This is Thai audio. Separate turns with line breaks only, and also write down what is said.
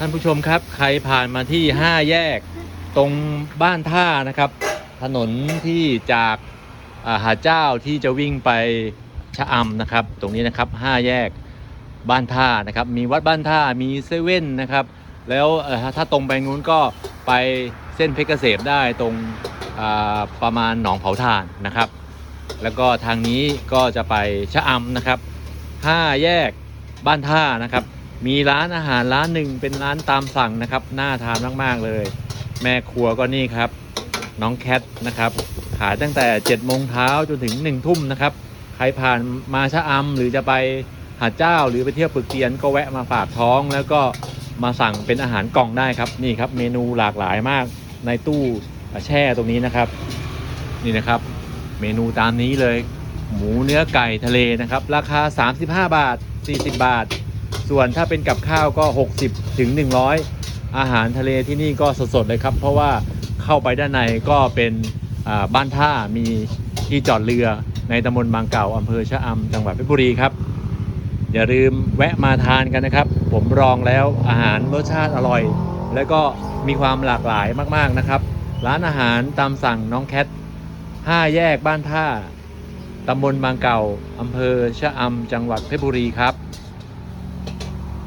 ท่านผู้ชมครับ ใครผ่านมาที่ 5 แยกตรงบ้านท่านะครับ ถนนที่จากาหาเจ้าที่จะวิ่งไปชะอำนะครับ ตรงนี้นะครับ 5 แยกบ้านท่านะครับ มีวัดบ้านท่ามีเซเว่นนะครับ แล้วถ้าตรงไปนู้นก็ไปเส้นเพชรเกษมได้ตรงประมาณหนองเผาถ่านนะครับ แล้วก็ทางนี้ก็จะไปชะอำนะครับ 5 แยกบ้านท่านะครับ มีร้านอาหารร้านหนึ่งเป็นร้านตามสั่งนะครับ น่าทานมากๆเลย แม่ครัวก็นี่ครับ น้องแคทนะครับ ขายตั้งแต่7โมงเช้าจนถึง1ทุ่มนะครับ ใครผ่านมาชะอำหรือจะไปหาดเจ้าหรือไปเที่ยวปึกเตียนก็แวะมาฝากท้อง แล้วก็มาสั่งเป็นอาหารกล่องได้ครับนี่ครับ เมนูหลากหลายมากในตู้แช่ตรงนี้นะครับ นี่นะครับ เมนูตามนี้เลย หมูเนื้อไก่ทะเลนะครับ ราคา 35 บาท 40 บาท ส่วนถ้าเป็นกับข้าวก็ 60ถึง100 อาหารทะเลที่นี่ก็สดๆเลยครับ เพราะว่าเข้าไปด้านในก็เป็นบ้านท่ามีที่จอดเรือในตำบลบางเก่าอำเภอชะอำจังหวัดเพชรบุรีครับ อย่าลืมแวะมาทานกันนะครับ ผมลองแล้วอาหารรสชาติอร่อย แล้วก็มีความหลากหลายมากๆนะครับ ร้านอาหารตามสั่งน้องแคทห้าแยกบ้านท่าตำบลบางเก่าอำเภอชะอำจังหวัดเพชรบุรีครับ